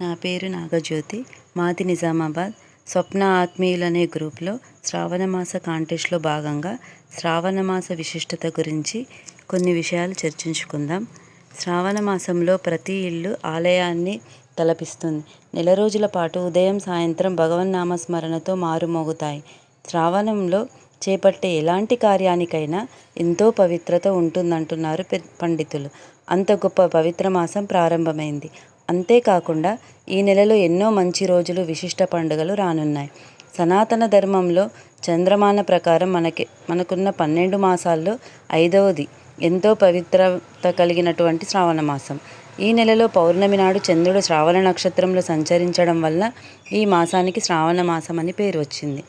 నా పేరు నాగజ్యోతి. మాది నిజామాబాద్. స్వప్న ఆత్మీయులు అనే గ్రూప్లో శ్రావణమాస కాంటెస్ట్లో భాగంగా శ్రావణమాస విశిష్టత గురించి కొన్ని విషయాలు చర్చించుకుందాం. శ్రావణ మాసంలో ప్రతి ఇల్లు ఆలయాన్ని తలపిస్తుంది. నెల రోజుల పాటు ఉదయం సాయంత్రం భగవన్ నామస్మరణతో మారుమోగుతాయి. శ్రావణంలో చేపట్టే ఎలాంటి కార్యానికైనా ఎంతో పవిత్రత ఉంటుందంటున్నారు పె పండితులు. అంత గొప్ప పవిత్ర మాసం ప్రారంభమైంది. అంతేకాకుండా ఈ నెలలో ఎన్నో మంచి రోజులు విశిష్ట పండుగలు రానున్నాయి. సనాతన ధర్మంలో చంద్రమాన ప్రకారం మనకి మనకున్న పన్నెండు మాసాల్లో ఐదవది ఎంతో పవిత్రత కలిగినటువంటి శ్రావణ మాసం. ఈ నెలలో పౌర్ణమి నాడు చంద్రుడు శ్రావణ నక్షత్రంలో సంచరించడం వల్ల ఈ మాసానికి శ్రావణ మాసం అని పేరు వచ్చింది.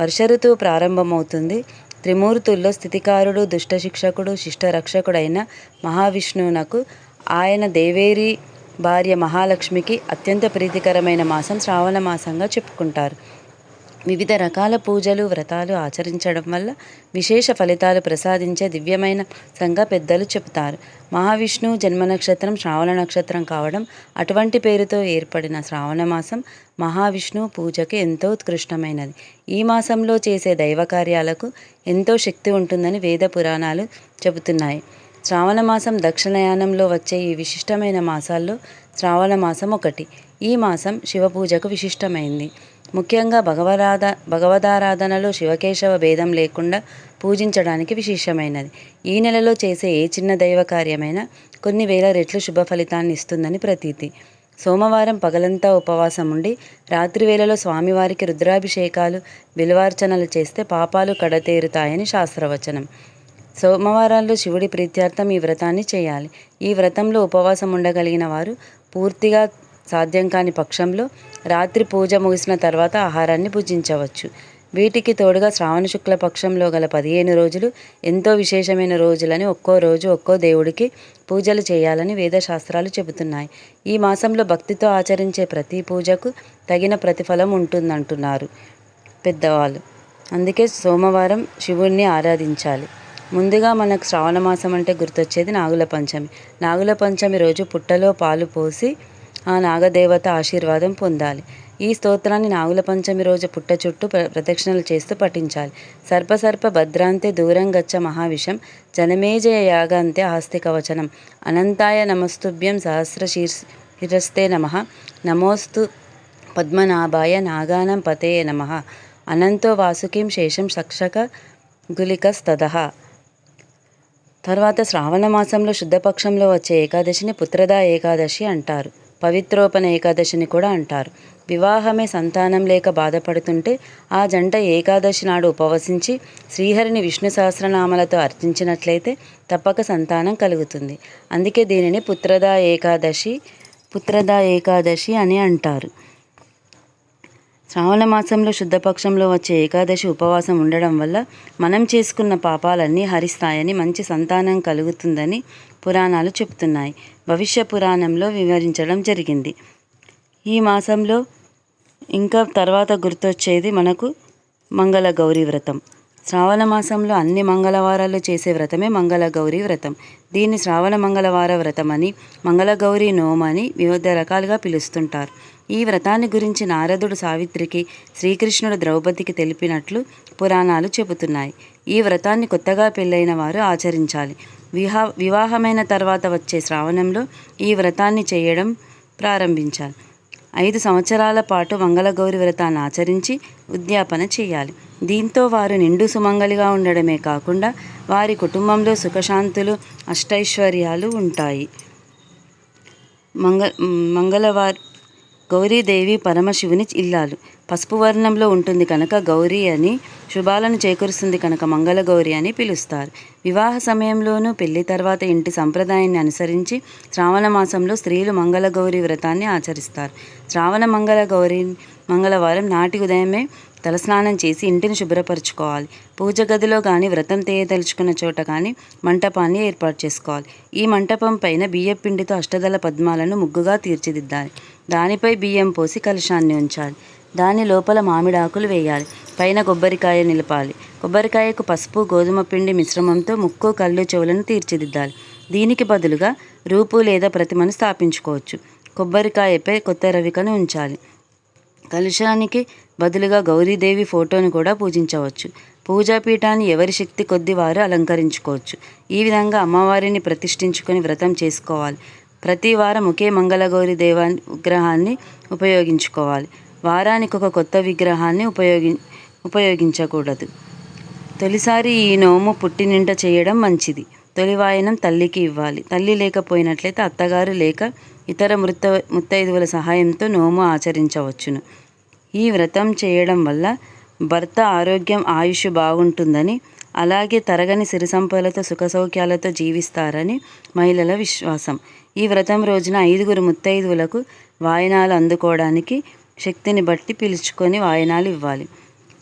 వర్ష ఋతువు ప్రారంభమవుతుంది. త్రిమూర్తుల్లో స్థితికారుడు దుష్ట శిక్షకుడు శిష్ట రక్షకుడైన మహావిష్ణువునకు ఆయన దేవేరి భార్య మహాలక్ష్మికి అత్యంత ప్రీతికరమైన మాసం శ్రావణ మాసంగా చెప్పుకుంటారు. వివిధ రకాల పూజలు వ్రతాలు ఆచరించడం వల్ల విశేష ఫలితాలు ప్రసాదించే దివ్యమైన సంఘ పెద్దలు చెబుతారు. మహావిష్ణువు జన్మ నక్షత్రం శ్రావణ నక్షత్రం కావడం అటువంటి పేరుతో ఏర్పడిన శ్రావణ మాసం మహావిష్ణువు పూజకి ఎంతో ఉత్కృష్టమైనది. ఈ మాసంలో చేసే దైవ కార్యాలకు ఎంతో శక్తి ఉంటుందని వేద పురాణాలు చెబుతున్నాయి. శ్రావణ మాసం దక్షిణయానంలో వచ్చే ఈ విశిష్టమైన మాసాల్లో శ్రావణ మాసం ఒకటి. ఈ మాసం శివపూజకు విశిష్టమైంది. ముఖ్యంగా భగవరాధ భగవదారాధనలో శివకేశవ భేదం లేకుండా పూజించడానికి విశేషమైనది ఈ నెలలో చేసే ఏ చిన్న దైవ కార్యమైనా కొన్ని వేల రెట్లు శుభ ఫలితాన్ని ఇస్తుందని ప్రతీతి. సోమవారం పగలంతా ఉపవాసం ఉండి రాత్రి వేళలో స్వామివారికి రుద్రాభిషేకాలు బిలువార్చనలు చేస్తే పాపాలు కడతేరుతాయని శాస్త్రవచనం. సోమవారాల్లో శివుడి ప్రీత్యార్థం ఈ వ్రతాన్ని చేయాలి. ఈ వ్రతంలో ఉపవాసం ఉండగలిగిన వారు పూర్తిగా సాధ్యం కాని పక్షంలో రాత్రి పూజ ముగిసిన తర్వాత ఆహారాన్ని భుజించవచ్చు వీటికి తోడుగా శ్రావణ శుక్ల పక్షంలో గల పదిహేను రోజులు ఎంతో విశేషమైన రోజులని ఒక్కో రోజు ఒక్కో దేవుడికి పూజలు చేయాలని వేదశాస్త్రాలు చెబుతున్నాయి. ఈ మాసంలో భక్తితో ఆచరించే ప్రతి పూజకు తగిన ప్రతిఫలం ఉంటుందంటున్నారు పెద్దవాళ్ళు. అందుకే సోమవారం శివుణ్ణి ఆరాధించాలి. ముందుగా మనకు శ్రావణ మాసం అంటే గుర్తొచ్చేది నాగుల పంచమి. నాగుల పంచమి రోజు పుట్టలో పాలు పోసి ఆ నాగదేవత ఆశీర్వాదం పొందాలి. ఈ స్తోత్రాన్ని నాగుల పంచమి రోజు పుట్ట చుట్టూ ప్ర ప్రదక్షిణలు చేస్తూ పఠించాలి. సర్ప సర్ప భద్రాంతే దూరం గచ్చ మహావిషం జనమేజయ యాగాంతే ఆస్తి కవచనం. అనంతాయ నమస్తుభ్యం సహస్ర శిరస్తే నమ. నమోస్తు పద్మనాభాయ నాగానం పతేయ నమ. అనంతో వాసుకిం శేషం సక్షక గులికస్తద. తర్వాత శ్రావణ మాసంలో శుద్ధపక్షంలో వచ్చే ఏకాదశిని పుత్రదా ఏకాదశి అంటారు. పవిత్రోపన ఏకాదశిని కూడా అంటారు. వివాహమే సంతానం లేక బాధపడుతుంటే ఆ జంట ఏకాదశి నాడు ఉపవసించి శ్రీహరిని విష్ణు సహస్రనామాలతో అర్చించినట్లయితే తప్పక సంతానం కలుగుతుంది. అందుకే దీనిని పుత్రదా ఏకాదశి పుత్రదా ఏకాదశి అని అంటారు. శ్రావణ మాసంలో శుద్ధపక్షంలో వచ్చే ఏకాదశి ఉపవాసం ఉండడం వల్ల మనం చేసుకున్న పాపాలన్నీ హరిస్తాయని మంచి సంతానం కలుగుతుందని పురాణాలు చెప్తున్నాయి. భవిష్య పురాణంలో వివరించడం జరిగింది. ఈ మాసంలో ఇంకా తర్వాత గుర్తొచ్చేది మనకు మంగళ గౌరీ వ్రతం. శ్రావణ మాసంలో అన్ని మంగళవారాలు చేసే వ్రతమే మంగళ గౌరీ వ్రతం. దీన్ని శ్రావణ మంగళవార వ్రతం అని మంగళగౌరి నోమని వివిధ రకాలుగా పిలుస్తుంటారు. ఈ వ్రతాన్ని గురించి నారదుడు సావిత్రికి శ్రీకృష్ణుడు ద్రౌపదికి తెలిపినట్లు పురాణాలు చెబుతున్నాయి. ఈ వ్రతాన్ని కొత్తగా పెళ్ళైన వారు ఆచరించాలి. విహా వివాహమైన తర్వాత వచ్చే శ్రావణంలో ఈ వ్రతాన్ని చేయడం ప్రారంభించాలి. ఐదు సంవత్సరాల పాటు మంగళగౌరి వ్రతాన్ని ఆచరించి ఉద్యాపన చేయాలి. దీంతో వారు నిండు సుమంగలిగా ఉండడమే కాకుండా వారి కుటుంబంలో సుఖశాంతులు అష్టైశ్వర్యాలు ఉంటాయి. మంగ మంగళవారి గౌరీదేవి పరమశివుని ఇల్లాలు. పసుపు వర్ణంలో ఉంటుంది కనుక గౌరీ అని శుభాలను చేకూరుస్తుంది కనుక మంగళ గౌరి అని పిలుస్తారు. వివాహ సమయంలోనూ పెళ్ళి తర్వాత ఇంటి సంప్రదాయాన్ని అనుసరించి శ్రావణ మాసంలో స్త్రీలు మంగళ గౌరి వ్రతాన్ని ఆచరిస్తారు. శ్రావణ మంగళ గౌరి మంగళవారం నాటి ఉదయమే తలస్నానం చేసి ఇంటిని శుభ్రపరచుకోవాలి. పూజ గదిలో కానీ వ్రతం తేయదలుచుకున్న చోట కానీ మంటపాన్ని ఏర్పాటు చేసుకోవాలి. ఈ మంటపం పైన బియ్య పిండితో అష్టదళ పద్మాలను ముగ్గుగా తీర్చిదిద్దాలి. దానిపై బియ్యం పోసి కలశాన్ని ఉంచాలి. దాని లోపల మామిడాకులు వేయాలి. పైన కొబ్బరికాయ నిలపాలి. కొబ్బరికాయకు పసుపు గోధుమ పిండి మిశ్రమంతో ముక్కు కళ్ళు చెవులను తీర్చిదిద్దాలి. దీనికి బదులుగా రూపు లేదా ప్రతిమను స్థాపించుకోవచ్చు. కొబ్బరికాయపై కొత్త రవికను ఉంచాలి. కలుషానికి బదులుగా గౌరీదేవి ఫోటోను కూడా పూజించవచ్చు. పూజాపీఠాన్ని ఎవరి శక్తి కొద్ది వారు అలంకరించుకోవచ్చు. ఈ విధంగా అమ్మవారిని ప్రతిష్ఠించుకొని వ్రతం చేసుకోవాలి. ప్రతి వారం ఒకే మంగళగౌరి దేవా విగ్రహాన్ని ఉపయోగించుకోవాలి. వారానికి ఒక కొత్త విగ్రహాన్ని ఉపయోగి ఉపయోగించకూడదు. తొలిసారి ఈ నోము పుట్టినింట చేయడం మంచిది. తొలి వాయనం తల్లికి ఇవ్వాలి. తల్లి లేకపోయినట్లయితే అత్తగారు లేక ఇతర మృత ముత్తైదువుల సహాయంతో నోము ఆచరించవచ్చును. ఈ వ్రతం చేయడం వల్ల భర్త ఆరోగ్యం ఆయుష్ బాగుంటుందని అలాగే తరగని సిరి సంపదలతో సుఖ సౌఖ్యాలతో జీవిస్తారని మహిళల విశ్వాసం. ఈ వ్రతం రోజున ఐదుగురు ముత్తైదువులకు వాయనాలు అందుకోవడానికి శక్తిని బట్టి పిలుచుకొని వాయనాలు ఇవ్వాలి.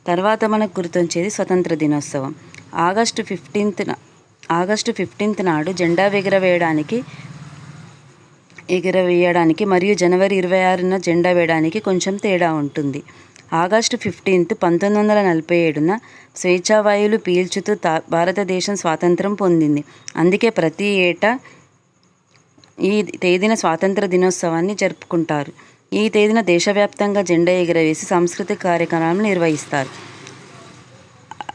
తర్వాత మనకు గుర్తొచ్చేది స్వతంత్ర దినోత్సవం. ఆగస్టు ఫిఫ్టీన్త్న ఆగస్టు ఫిఫ్టీన్త్ నాడు జెండా ఎగురవేయడానికి ఎగురవేయడానికి మరియు జనవరి ఇరవై ఆరున జెండా వేయడానికి కొంచెం తేడా ఉంటుంది. ఆగస్టు ఫిఫ్టీన్త్ పంతొమ్మిది వందల నలభై ఏడున స్వేచ్ఛావాయువులు పీల్చుతూ తా భారతదేశం స్వాతంత్రం పొందింది. అందుకే ప్రతి ఏటా ఈ తేదీన స్వాతంత్ర దినోత్సవాన్ని జరుపుకుంటారు. ఈ తేదీన దేశవ్యాప్తంగా జెండా ఎగురవేసి సాంస్కృతిక కార్యక్రమాలను నిర్వహిస్తారు.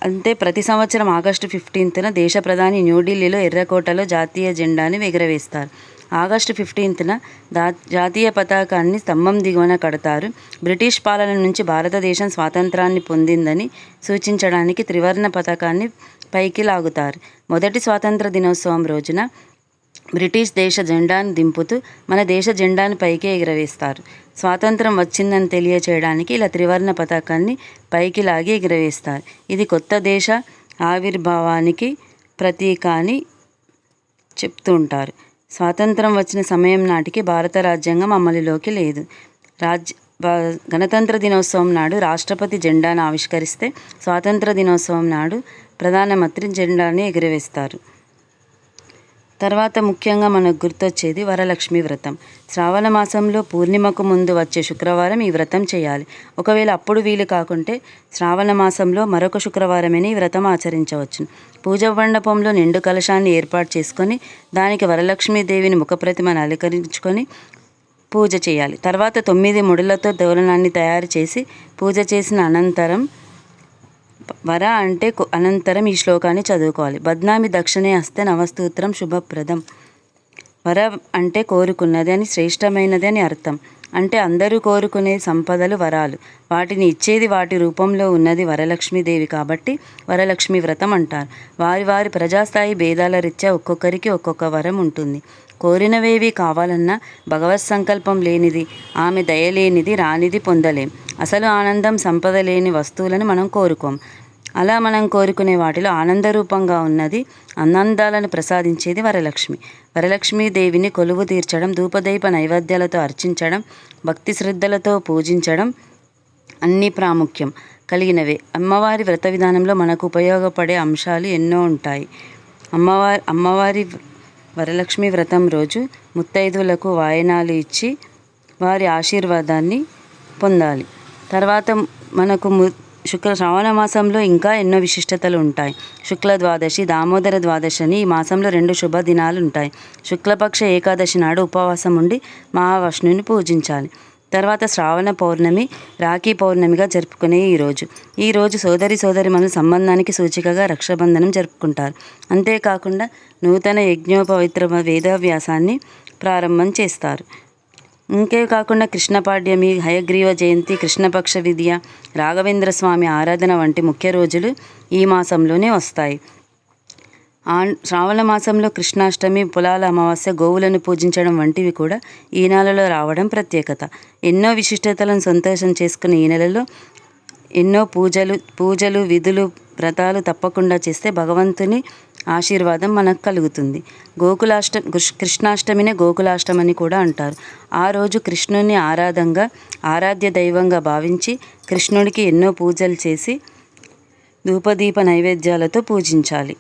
అంతే ప్రతి సంవత్సరం ఆగస్టు ఫిఫ్టీన్త్న దేశ ప్రధాని న్యూఢిల్లీలో ఎర్రకోటలో జాతీయ జెండాని ఎగురవేస్తారు. ఆగస్టు ఫిఫ్టీన్త్న దా జాతీయ పతాకాన్ని స్తంభం దిగువన కడతారు. బ్రిటిష్ పాలన నుంచి భారతదేశం స్వాతంత్రాన్ని పొందిందని సూచించడానికి త్రివర్ణ పతాకాన్ని పైకి లాగుతారు. మొదటి స్వాతంత్ర దినోత్సవం రోజున బ్రిటిష్ దేశ జెండాను దింపుతూ మన దేశ జెండాను పైకి ఎగురవేస్తారు. స్వాతంత్రం వచ్చిందని తెలియచేయడానికి ఇలా త్రివర్ణ పతాకాన్ని పైకి లాగి ఎగురవేస్తారు. ఇది కొత్త దేశ ఆవిర్భావానికి ప్రతీక అని చెప్తుంటారు స్వాతంత్రం వచ్చిన సమయం నాటికి భారత రాజ్యాంగం అమలులోకి లేదు. రాజ్య గణతంత్ర దినోత్సవం నాడు రాష్ట్రపతి జెండాను ఆవిష్కరిస్తే స్వాతంత్ర దినోత్సవం నాడు ప్రధానమంత్రి జెండాని ఎగురవేస్తారు. తర్వాత ముఖ్యంగా మనకు గుర్తొచ్చేది వరలక్ష్మి వ్రతం. శ్రావణ మాసంలో పూర్ణిమకు ముందు వచ్చే శుక్రవారం ఈ వ్రతం చేయాలి. ఒకవేళ అప్పుడు వీలు కాకుంటే శ్రావణ మాసంలో మరొక శుక్రవారమైన ఈ వ్రతం ఆచరించవచ్చు. పూజ మండపంలో నిండు కలశాన్ని ఏర్పాటు చేసుకొని దానికి వరలక్ష్మీదేవిని ముఖప్రతిమను అలంకరించుకొని పూజ చేయాలి. తర్వాత తొమ్మిది ముడులతో దోరణాన్ని తయారు చేసి పూజ చేసిన అనంతరం వర అంటే అనంతరం ఈ శ్లోకాన్ని చదువుకోవాలి. బద్నామి దక్షిణే హస్తే నవస్తూత్రం శుభప్రదం. వర అంటే కోరుకున్నది అని శ్రేష్టమైనది అని అర్థం. అంటే అందరూ కోరుకునే సంపదలు వరాలు. వాటిని ఇచ్చేది వాటి రూపంలో ఉన్నది వరలక్ష్మీదేవి కాబట్టి వరలక్ష్మి వ్రతం అంటారు. వారి వారి ప్రజాస్థాయి భేదాల రీత్యా ఒక్కొక్కరికి ఒక్కొక్క వరం ఉంటుంది. కోరినవేవి కావాలన్నా భగవత్ సంకల్పం లేనిది ఆమె దయలేనిది రానిది పొందలేం. అసలు ఆనందం సంపద లేని వస్తువులను మనం కోరుకోం. అలా మనం కోరుకునే వాటిలో ఆనందరూపంగా ఉన్నది ఆనందాలను ప్రసాదించేది వరలక్ష్మి. వరలక్ష్మీ దేవిని కొలువు తీర్చడం ధూపదీప నైవేద్యాలతో అర్చించడం భక్తి శ్రద్ధలతో పూజించడం అన్ని ప్రాముఖ్యం. కలిగినవే. అమ్మవారి వ్రత విధానంలో మనకు ఉపయోగపడే అంశాలు ఎన్నో ఉంటాయి. అమ్మవారి అమ్మవారి వరలక్ష్మి వ్రతం రోజు ముత్తైదువులకు వాయనాలు ఇచ్చి వారి ఆశీర్వాదాన్ని పొందాలి. తర్వాత మనకు ము శుక్ర శ్రావణ మాసంలో ఇంకా ఎన్నో విశిష్టతలు ఉంటాయి. శుక్ల ద్వాదశి దామోదర ద్వాదశి అని ఈ మాసంలో రెండు శుభ దినాలు ఉంటాయి. శుక్లపక్ష ఏకాదశి నాడు ఉపవాసం ఉండి మహావిష్ణువుని పూజించాలి. తర్వాత శ్రావణ పౌర్ణమి రాఖీ పౌర్ణమిగా జరుపుకునే ఈ రోజు. ఈ రోజు సోదరి సోదరి మన సంబంధానికి సూచికగా రక్షాబంధనం జరుపుకుంటారు. అంతేకాకుండా నూతన యజ్ఞోపవిత్ర వేదవ్యాసాన్ని ప్రారంభం చేస్తారు. ఇంకే కాకుండా కృష్ణపాడ్యమి హయగ్రీవ జయంతి కృష్ణపక్ష విద్య రాఘవేంద్ర స్వామి ఆరాధన వంటి ముఖ్య రోజులు ఈ మాసంలోనే వస్తాయి. ఆన్ శ్రావణ మాసంలో కృష్ణాష్టమి పొలాల అమావాస్య గోవులను పూజించడం వంటివి కూడా ఈ నెలలో రావడం ప్రత్యేకత. ఎన్నో విశిష్టతలను సంతోషం చేసుకునే ఈ నెలలో ఎన్నో పూజలు పూజలు విధులు వ్రతాలు తప్పకుండా చేస్తే భగవంతుని ఆశీర్వాదం మనకు కలుగుతుంది. గోకులాష్ట కృష్ణాష్టమినే గోకులాష్టమని కూడా అంటారు. ఆ రోజు కృష్ణుని ఆరాధంగా ఆరాధ్య దైవంగా భావించి కృష్ణుడికి ఎన్నో పూజలు చేసి ధూపదీప నైవేద్యాలతో పూజించాలి.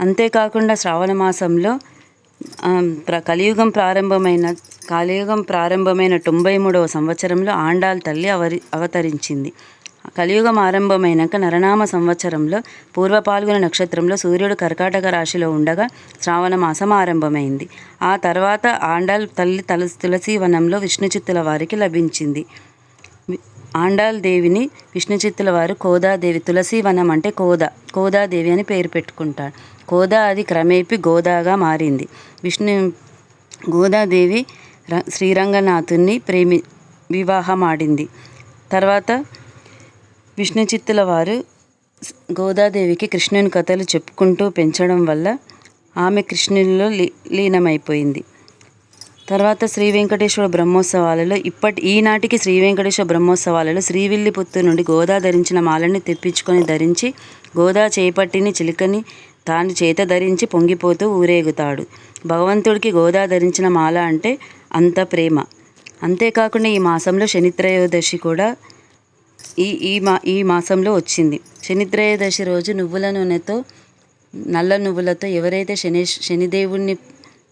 అంతేకాకుండా శ్రావణ మాసంలో ప్ర- కలియుగం ప్రారంభమైన కలియుగం ప్రారంభమైన తొంభై మూడవ సంవత్సరంలో ఆండాల్ తల్లి అవరి అవతరించింది. కలియుగం ఆరంభమైనాక నరనామ సంవత్సరంలో పూర్వ పాల్గొన నక్షత్రంలో సూర్యుడు కర్కాటక రాశిలో ఉండగా శ్రావణ మాసం ఆరంభమైంది. ఆ తర్వాత ఆండాల్ తల్లి తల తులసి వనంలో విష్ణుచిత్తుల వారికి లభించింది. ఆండాల్ దేవిని విష్ణుచిత్తుల వారు కోదాదేవి తులసి వనం అంటే కోదా కోదాదేవి అని పేరు పెట్టుకుంటారు. కోదా అది క్రమేపీ గోదాగా మారింది. విష్ణు గోదాదేవి ర- శ్రీరంగనాథుని ప్రేమి వివాహమాడింది. తర్వాత విష్ణు చిత్తుల వారు గోదాదేవికి కృష్ణుని కథలు చెప్పుకుంటూ పెంచడం వల్ల ఆమె కృష్ణునిలో లీ లీనమైపోయింది. తర్వాత శ్రీ వెంకటేశ్వర బ్రహ్మోత్సవాలలో ఇప్పటి ఈనాటికి శ్రీ వెంకటేశ్వర బ్రహ్మోత్సవాలలో శ్రీవిల్లిపుత్తు నుండి గోదా ధరించిన మాలని తెప్పించుకొని ధరించి గోదా చేపట్టిని చిలుకని తాను చేత ధరించి పొంగిపోతూ ఊరేగుతాడు. భగవంతుడికి గోదా ధరించిన మాల అంటే అంత ప్రేమ. అంతేకాకుండా ఈ మాసంలో శనిత్రయోదశి కూడా ఈ ఈ మా ఈ మాసంలో వచ్చింది. శనిత్రయోదశి రోజు నువ్వుల నూనెతో నల్ల నువ్వులతో ఎవరైతే శని శనిదేవుణ్ణి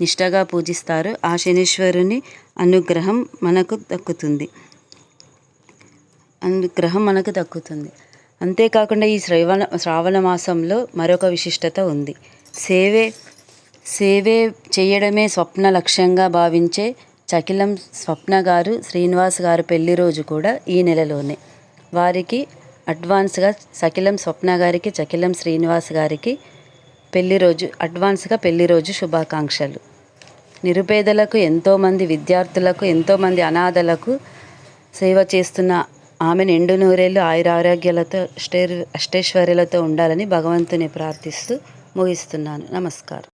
నిష్టగా పూజిస్తారో ఆ శనీశ్వరుని అనుగ్రహం మనకు దక్కుతుంది. అనుగ్రహం మనకు దక్కుతుంది. అంతేకాకుండా ఈ శ్రవణ శ్రావణ మాసంలో మరొక విశిష్టత ఉంది. సేవే సేవే చేయడమే స్వప్న లక్ష్యంగా భావించే చకిలం స్వప్న గారు శ్రీనివాస్ గారు పెళ్ళి రోజు కూడా ఈ నెలలోనే. వారికి అడ్వాన్స్గా సకిలం స్వప్న గారికి చకిలం శ్రీనివాస్ గారికి పెళ్ళి రోజు అడ్వాన్స్గా పెళ్ళి రోజు శుభాకాంక్షలు. నిరుపేదలకు ఎంతోమంది విద్యార్థులకు ఎంతోమంది అనాథలకు సేవ చేస్తున్న ఆమె నిండు నూరేళ్ళు ఆయురారోగ్యాలతో అష్టే అష్టైశ్వర్యాలతో ఉండాలని భగవంతుని ప్రార్థిస్తూ ముగిస్తున్నాను. నమస్కారం.